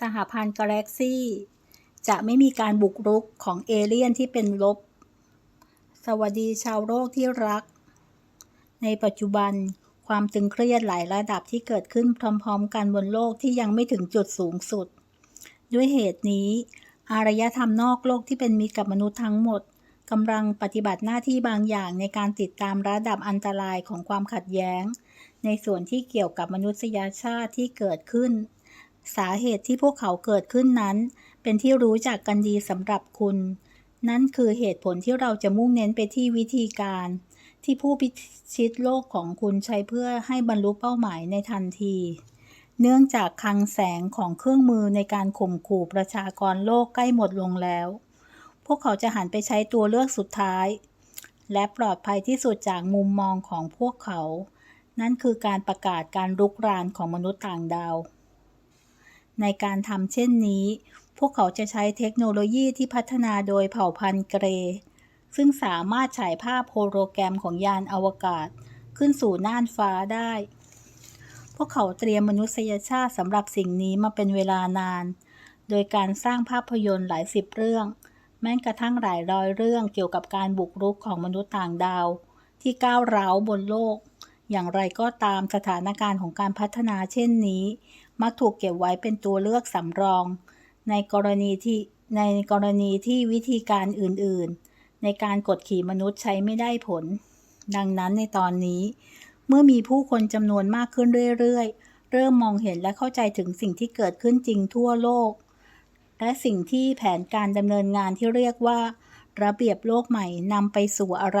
สหพันธ์กาแล็กซี่ จะไม่มีการบุกรุกของเอเลี่ยนที่เป็นลบ สวัสดีชาวโลกที่รัก ในปัจจุบันความตึงเครียดหลายระดับที่เกิดขึ้นพร้อมๆกันบนโลกที่ยังไม่ถึงจุดสูงสุด ด้วยเหตุนี้ อารยธรรมนอกโลกที่เป็นมิตรกับมนุษย์ทั้งหมดกำลังปฏิบัติหน้าที่บางอย่างในการติดตามระดับอันตรายของความขัดแย้ง ในส่วนที่เกี่ยวกับมนุษยชาติที่เกิดขึ้น สาเหตุที่พวกเขาเกิดขึ้นนั้น เป็นที่รู้จักกันดีสำหรับคุณ นั่นคือเหตุผลที่เราจะมุ่งเน้นไปที่วิธีการ ที่ผู้พิชิตโลกของคุณใช้เพื่อให้บรรลุเป้าหมายในทันที เนื่องจากคลังแสงของเครื่องมือในการข่มขู่ประชากรโลกใกล้หมดลงแล้ว พวกเขาจะหันไปใช้ตัวเลือกสุดท้าย และปลอดภัยที่สุดจากมุมมองของพวกเขา นั่นคือการประกาศการรุกรานของมนุษย์ต่างดาว ในการทำเช่นนี้ พวกเขาจะใช้เทคโนโลยีที่พัฒนาโดยเผ่าพันธุ์เกรย์ซึ่งสามารถฉายภาพโฮโลแกรมของยานอวกาศ ขึ้นสู่น่านฟ้าได้ พวกเขาเตรียมมนุษยชาติสำหรับสิ่งนี้มาเป็นเวลานาน โดยการสร้างภาพยนตร์หลายสิบเรื่อง แม้กระทั่งหลายร้อยเรื่องเกี่ยวกับการบุกรุกของมนุษย์ต่างดาว ที่ก้าวร้าวบนโลก อย่างไรก็ตามสถานการณ์ของการพัฒนาเช่นนี้ มักถูกเก็บไว้เป็นตัวเลือกสำรอง ในกรณีที่ในกรณีที่วิธีการอื่นๆ ในการกดขี่มนุษย์ใช้ไม่ได้ผล ดังนั้นในตอนนี้ เมื่อมีผู้คนจำนวนมากขึ้นเรื่อยๆ เริ่มมองเห็นและเข้าใจถึงสิ่งที่เกิดขึ้นจริงทั่วโลก และสิ่งที่แผนการดำเนินงานที่เรียกว่า ระเบียบโลกใหม่นำไปสู่อะไร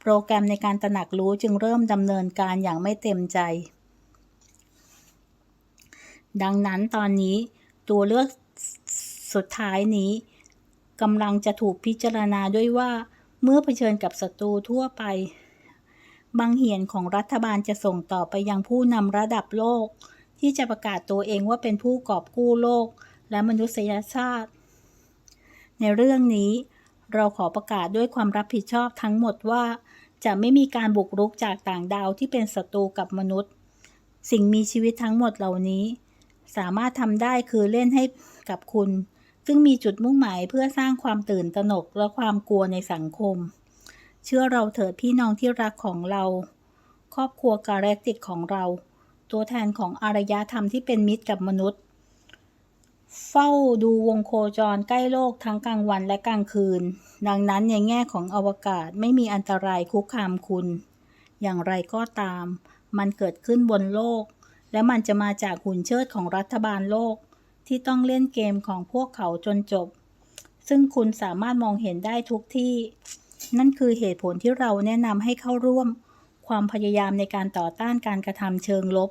โปรแกรมในการตระหนักรู้จึงเริ่มดำเนินการอย่างไม่เต็มใจ ดังนั้นตอนนี้ตัวเลือกสุดท้ายนี้กำลังจะถูกพิจารณาด้วยว่าเมื่อเผชิญกับศัตรูทั่วไป บางเหียนของรัฐบาลจะส่งต่อไปยังผู้นำระดับโลก ที่จะประกาศตัวเองว่าเป็นผู้กอบกู้โลกและมนุษยชาติ ในเรื่องนี้ เราขอประกาศด้วยความรับผิดชอบทั้งหมดว่า จะไม่มีการบุกรุกจากต่างดาวที่เป็นศัตรูกับมนุษย์ สิ่งมีชีวิตทั้งหมดเหล่านี้ สามารถทำได้คือเล่นให้กับคุณ ซึ่งมีจุดมุ่งหมายเพื่อสร้างความตื่นตระหนกและความกลัวในสังคม เชื่อเราเถิดพี่น้องที่รักของเรา ครอบครัวกาแล็กติกของเรา ตัวแทนของอารยธรรมที่เป็นมิตรกับมนุษย์ เฝ้าดูวงโคจรใกล้โลกทั้งกลางวันและกลางคืน ดังนั้นในแง่ของอวกาศไม่มีอันตรายคุกคามคุณ อย่างไรก็ตาม มันเกิดขึ้นบนโลก และมันจะมาจากหุ่นเชิดของรัฐบาลโลก ที่ต้องเล่นเกมของพวกเขาจนจบ ซึ่งคุณสามารถมองเห็นได้ทุกที่ นั่นคือเหตุผลที่เราแนะนำให้เข้าร่วม ความพยายามในการต่อต้านการกระทำเชิงลบ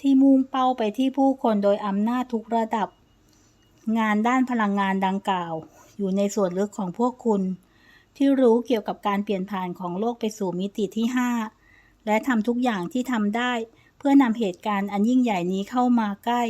ที่มุ่งเป้าไปที่ผู้คนโดยอำนาจทุกระดับ งานด้านพลังงานดังกล่าว อยู่ในส่วนลึกของพวกคุณ ที่รู้เกี่ยวกับการเปลี่ยนผ่านของโลกไปสู่มิติที่ 5 และทำทุกอย่างที่ทำได้ เพื่อนำเหตุการณ์อันยิ่งใหญ่นี้เข้ามาใกล้